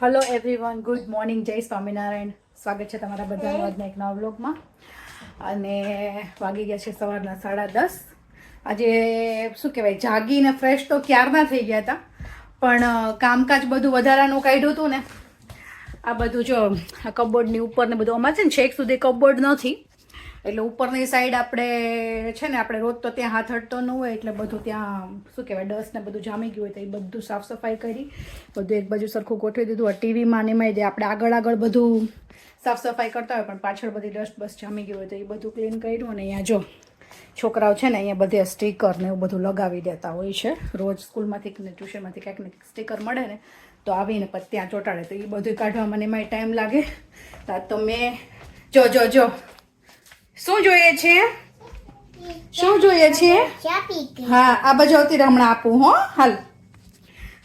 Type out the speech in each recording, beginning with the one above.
Hello everyone good morning જય સ્વામિનારાયણ સ્વાગત છે તમારા બધાનું આજના એક નવા બ્લોગમાં અને વાગી ગયા છે સવારના સાડા દસ. આજે શું કહેવાય જાગીને ફ્રેશ તો ક્યારના થઈ ગયા હતા પણ કામકાજ બધું વધારાનું કાઢ્યું હતું ને. આ બધું જો આ કબોર્ડની ઉપર ને બધું અમારે છે ને છેક સુધી કબોર્ડ નથી. એટલે ઉપરની સાઈડ આપણે છે ને, આપણે રોજ તો ત્યાં હાથ હટતો ન હોય, એટલે બધું ત્યાં, શું કહેવાય ડસ્ટ ને બધું જામી ગયું હોય તો એ બધું સાફ સફાઈ કરી, બધું એક બાજુ સરખું ગોઠવી દીધું. ટીવીમાં ને એમાં આપણે આગળ આગળ બધું સાફ સફાઈ કરતા હોય, પણ પાછળ બધી ડસ્ટ બસ જામી ગયું હોય તો એ બધું ક્લીન કર્યું અને અહીંયા જો છોકરાઓ છે ને, અહીંયા બધે સ્ટીકર ને એવું બધું લગાવી દેતા હોય છે. રોજ સ્કૂલમાંથી ને ટ્યુશનમાંથી ક્યાંક ને સ્ટીકર મળે ને, તો આવીને પછી ત્યાં ચોંટાડે. તો એ બધું કાઢવામાં ને એમાંય ટાઈમ લાગે. તો મેં, જો જો જો શું જોઈએ છે? શું જોઈએ છે? હા આ બાજુ આવતી હમણાં આપું હો હાલ.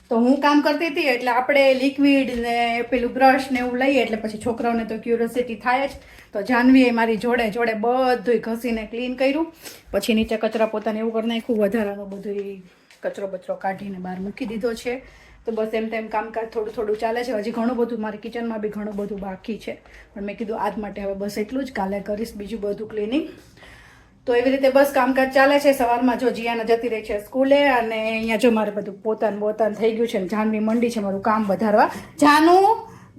તો હું કામ કરતી હતી એટલે આપણે લિક્વિડ ને પેલું બ્રશ ને એવું લઈએ એટલે પછી છોકરાઓને તો ક્યુરોસિટી થાય જ. તો જાનવીએ મારી જોડે જોડે બધું ઘસીને ક્લીન કર્યું. પછી નીચે કચરા પોતાને એવું કરી નાખ્યું વધારાનું બધું કચરો બચરો કાઢીને બહાર મૂકી દીધો છે. તો બસ એમ તેમ કામકાજ થોડું થોડું ચાલે છે. હજી ઘણું બધું મારી કિચનમાં બી ઘણું બધું બાકી છે. પણ મેં કીધું આજ માટે હવે બસ એટલું જ. કાલે કરીશ બીજું બધું ક્લિનિંગ તો એવી રીતે બસ કામકાજ ચાલે છે. સવારમાં જો જીયાના જતી રહી છે સ્કૂલે અને અહીંયા જો મારે બધું પોતાનું પોતાનું થઈ ગયું છે ને જાનવી મંડી છે મારું કામ વધારવા. જાનું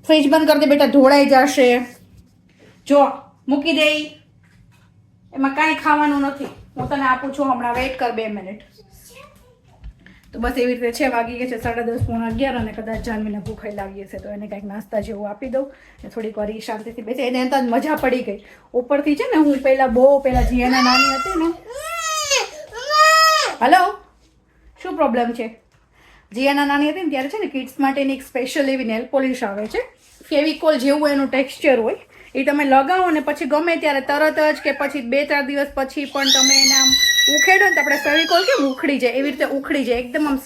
ફ્રીજ બંધ કરી દે બેટા ઢોળાઈ જશે. જો, મૂકી દે એમાં કાંઈ ખાવાનું નથી. હું તને આપું છું, હમણાં વેઇટ કર બે મિનિટ તો બસ એવી રીતે છે, વાગી ગયા છે સાડા દસ, પોણા અગિયાર અને કદાચ જાનવીને ભૂખાઈ લાગી હશે, તો એને કંઈક નાસ્તા જેવું આપી દઉં ને થોડીક વાર એ શાંતિથી બેસે. એને જ મજા પડી ગઈ. ઉપરથી છે ને હું પહેલાં બહુ પહેલાં જીયાના નાની હતી ને. હલો? શું પ્રોબ્લેમ છે? જીયાના નાની હતી ને ત્યારે છે ને કિડ્સ માટેની એક સ્પેશિયલ એવી નેલ પોલિશ આવે છે. ફેવિકોલ જેવું એનું ટેક્સચર હોય. એ તમે લગાવો ને પછી ગમે ત્યારે તરત જ કે પછી બે ચાર દિવસ પછી પણ તમે એને આમ ઉખેડો ને તો આપણે ફેવિકોલ કેમ ઉખડી જાય? એવી રીતે ઉખડી જાય. એકદમ આમ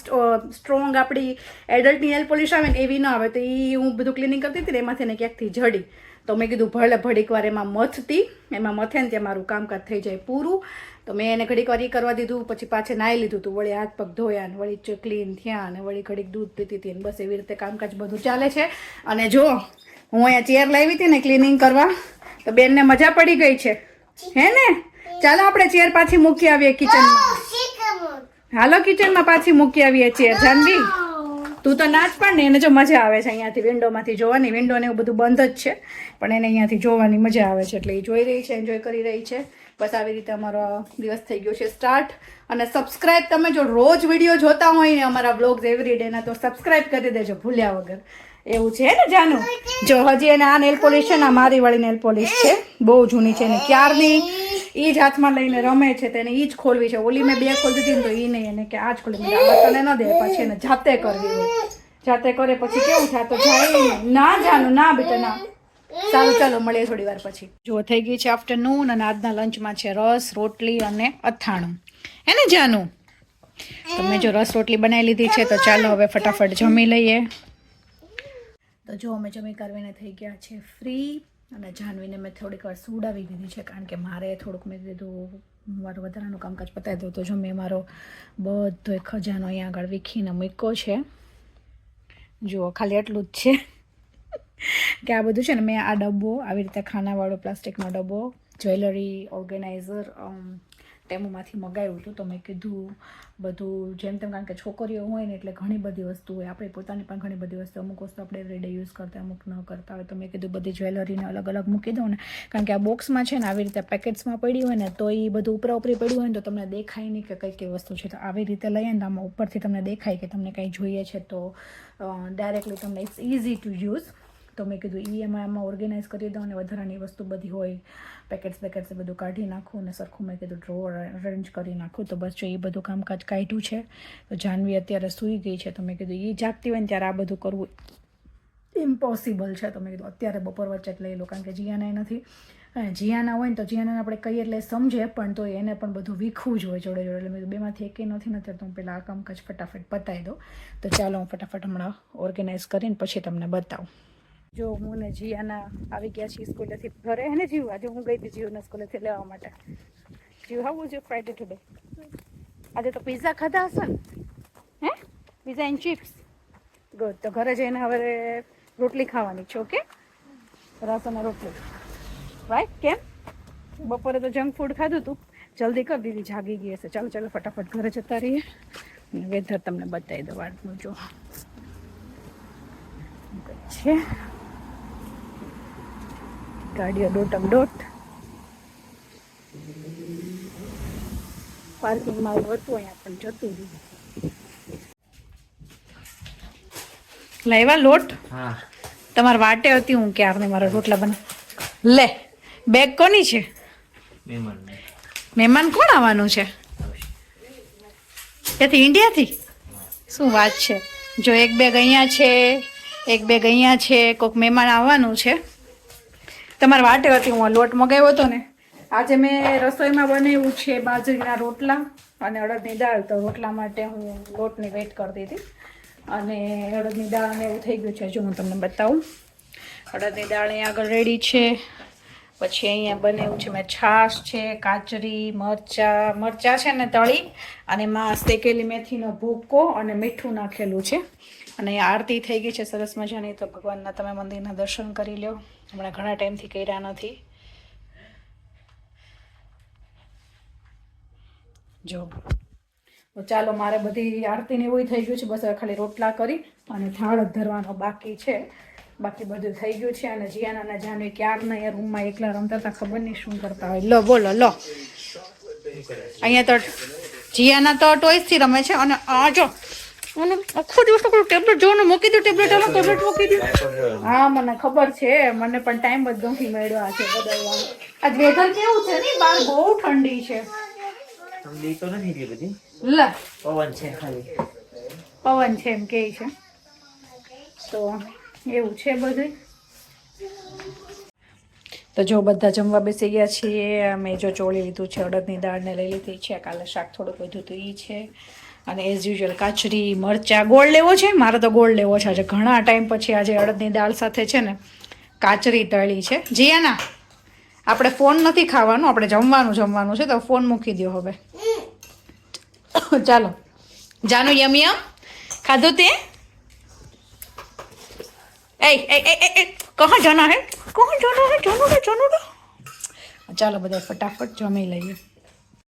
સ્ટ્રોંગ આપણી એડલ્ટની નેલ પોલિશ આવે ને એવી ન આવે. તો એ હું બધું ક્લિનિંગ કરતી હતી ને એમાંથી ને ક્યાંકથી જડી. તો મેં કીધું, ભલે ઘડીક વાર એમાં મથતી, એમાં મથે ને ત્યાં મારું કામકાજ થઈ જાય પૂરું. તો મેં એને ઘડીક વાર એ કરવા દીધું, પછી પાછે નાહી લીધું હતું વળી હાથ પગ ધોયા ને વળી ક્લીન થયા અને વળી ઘડીક દૂધ પીતી હતી બસ એવી રીતે કામકાજ બધું ચાલે છે. અને જો, હું અહીંયા ચેર લાવી હતી ને ક્લિનિંગ કરવા, તો બેનને મજા પડી ગઈ છે. હે ને? ચાલો આપણે ચેર પાછી મૂકી આવીએ કિચનમાં હાલો કિચનમાં પાછી મૂકી આવીએ ચેર જાનવી તું તો નાચ પણ ને એને જો મજા આવે છે અહીંયાથી વિન્ડોમાંથી જોવાની. વિન્ડો ને એવું બધું બંધ જ છે પણ એને અહીંયાથી જોવાની મજા આવે છે. એટલે એ જોઈ રહી છે એન્જોય કરી રહી છે. બસ આવી રીતે અમારો દિવસ થઈ ગયો છે સ્ટાર્ટ અને સબસ્ક્રાઇબ તમે જો રોજ વીડિયો જોતા હોય ને અમારા બ્લોગ્સ એવરી ડેના તો સબસ્ક્રાઇબ કરી દેજો ભૂલ્યા વગર. એવું છે ને જાનું? જો હજી એને આ નેલ પોલિશ છે ને મારી વાળી નેલ પોલિશ છે. બહુ જૂની છે ને ક્યારની? એ જ હાથમાં લઈને રમે છે તેને એ જ ખોલવી છે. ઓલી મેં બે ખોલી દીધી તો એ નહીં, એને કે આ જ ખોલી તને ન દે, પછી એને જાતે કરવી જાતે કરે પછી કેવું થાય? તો જાય ના જાનું, ના બેટા, ના. સારું, ચાલો, મળીએ થોડી વાર પછી. જો થઈ ગઈ છે આફ્ટરનૂન અને આજના લંચમાં છે રસ, રોટલી અને અથાણું. હે ને, જાનું? તમે જો રસ, રોટલી બનાવી લીધી છે, તો ચાલો હવે ફટાફટ જમી લઈએ. તો જો, અમે જમી કરવીને થઈ ગયા છે ફ્રી અને જાનવીને મેં થોડીક વાર સુવડાવી દીધી છે, કારણ કે મારે થોડુંક મેં કીધું, મારું વધારાનું કામકાજ પતાવી દઉં તો જો મેં મારો બધો ખજાનો અહીંયા આગળ વીખીને મૂક્યો છે. જુઓ, ખાલી એટલું જ છે. કે આ બધું છે ને મેં આ ડબ્બો, આવી રીતે ખાનાવાળો પ્લાસ્ટિકનો ડબ્બો, જ્વેલરી, ઓર્ગેનાઇઝર ટેમોમાંથી મગાવ્યું હતું તો મેં કીધું, બધું જેમ તેમ કારણ કે છોકરીઓ હોય ને એટલે ઘણી બધી વસ્તુ હોય. આપણી પોતાની પણ ઘણી બધી વસ્તુ, અમુક વસ્તુ આપણે એવરીડે યુઝ કરતા, અમુક ન કરતા હોય. તો મેં કીધું બધી જ્વેલરીને અલગ અલગ મૂકી દઉં ને. કારણ કે આ બોક્સમાં છે ને આવી રીતે પેકેટ્સમાં પડી હોય ને, તો એ બધું ઉપરા ઉપરી પડ્યું હોય ને, તો તમને દેખાય નહીં કે કઈ કઈ વસ્તુ છે. તો આવી રીતે લઈએ ને આમાં ઉપરથી તમને દેખાય કે તમને કંઈ જોઈએ છે તો ડાયરેક્ટલી તમને ઇટ્સ ઇઝી ટુ યુઝ તો મેં કીધું એ એમાં એમાં ઓર્ગેનાઇઝ કરી દઉં અને વધારાની વસ્તુ બધી હોય પેકેટ્સ પેકેટ્સ એ બધું કાઢી નાખું અને સરખું મેં કીધું ડ્રોવર અરેન્જ કરી નાખું. તો બસ જો એ બધું કામકાજ કાઢ્યું છે. તો જાનવી અત્યારે સૂઈ ગઈ છે તો મેં કીધું એ જાગતી હોય ને ત્યારે આ બધું કરવું ઇમ્પોસિબલ છે. તો મેં કીધું, અત્યારે બપોર વચ્ચે જ લઈ લો. કે જીયાના નથી. જીયાના હોય ને તો જીયાના આપણે કહીએ એટલે સમજે, પણ તો એને પણ બધું વીખવું જ હોય જોડે જોડે એટલે મેં બેમાંથી એકે નથી નથી તો હું પહેલાં આ કામકાજ ફટાફટ પતાવી દઉં. તો ચાલો હું ફટાફટ હમણાં ઓર્ગેનાઇઝ કરીને પછી તમને બતાવું. જો હું ને જીયાના આવી ગયા છીએ સ્કૂલેથી ઘરે હે ને જીવ? આજે હું ગઈ હતી જીવના સ્કૂલેથી લેવા માટે. જીવ how was your Friday today આજે તો પીઝા ખાધા હશે? ને હે? પીઝા એન્ડ ચિપ્સ ગુડ તો ઘરે જઈને હવે રોટલી ખાવાની છે ઓકે રસ અને રોટલી. રાઈટ કેમ? બપોરે તો જંક ફૂડ ખાધું હતું જલ્દી કરી દીધી જાગી ગઈ હશે. ચાલો ચાલો, ફટાફટ ઘરે જતા રહીએ. વેધર તમને બતાવી દો વાતનું જો. છે? ગાડીઓ દોટમ દોટ પાર્કિંગમાં આવું હતું અહીંયા પણ જતું રહ્યું. લાવ્યા લોટ? હા. તમારે વાટે હતી હું ક્યારને મારા રોટલા બને લે બેગ કોની છે? મહેમાન મહેમાન કોણ આવવાનું છે? ત્યાંથી ઇન્ડિયાથી? શું વાત છે? જો એક બેગ અહીંયા છે એક બેગ અહીંયા છે કોઈક મહેમાન આવવાનું છે. તમારે હતી, હું લોટ મગાવ્યો હતો ને. આજે મેં રસોઈમાં બનાવ્યું છે બાજરીના રોટલા અને અડદની દાળ. તો રોટલા માટે હું લોટની વેટ કરતી હતી અને અડદની દાળ ને એવું થઈ ગયું છે જો હું તમને બતાવું. અડદની દાળ અહીં આગળ રેડી છે. પછી અહીંયા બનેવું છે, મેં છાશ છે કાચરી મરચાં મરચાં છે ને તળી અને માં શેકેલી મેથીનો ભૂકો અને મીઠું નાખેલું છે. અને આરતી થઈ ગઈ છે, સરસ મજાની. તો ભગવાનના તમે મંદિરના દર્શન કરી લો હમણાં ઘણા ટાઈમથી કર્યા નથી. જો. તો ચાલો, મારે બધી આરતીને એવું થઈ ગયું છે, બસ ખાલી રોટલા કરી અને થાળ ધરવાનો બાકી છે. બાકી બધું થઈ ગયું છે અને જીયાના અને જાનવી ક્યારના અહીંયા રૂમમાં એકલા રમતા હતા ખબર નહીં શું કરતા હોય. લો બોલો લો. અહીંયા તો જીયાના તો ટોયસથી રમે છે અને આ જો મને આખો દિવસ ટેબ્લેટ જોવાનું મૂકી દો ટેબ્લેટ આમાં ટેબ્લેટ મૂકી દો. હા મને ખબર છે મને પણ ટાઈમ જ નથી મળ્યો છે બદલવાનો. આજ વેધર કેવું છે? ને બહાર બહુ ઠંડી છે. ઠંડી તો નથી એટલી બધી. લ. પવન છે ખાલી. પવન છે એમ કે છે. તો એવું છે બધું તો જો બધા જમવા બેસી ગયા છીએ, અમે જો ચોળી લીધું છે, અડદની દાળને લઈ લીધી છે, કાલે શાક થોડુંક વધ્યું હતું એ છે. અને એઝ યુઝ્યુઅલ કાચરી, મરચાં, ગોળ લેવો છે, મારે તો ગોળ લેવો છે. આજે ઘણા ટાઈમ પછી આજે અડદની દાળ સાથે છે ને, કાચરી તળી છે. જીયાના, આપણે ફોન નથી ખાવાનું, આપણે જમવાનું જમવાનું છે, તો ફોન મૂકી દો હવે. ચાલો. જાનું યમ યમ. ખાધું તે? એ એ એ એ કહા જાના હે કહા જાના હે જાનો રે જાનો રે ચાલો બધા ફટાફટ જમી લઈએ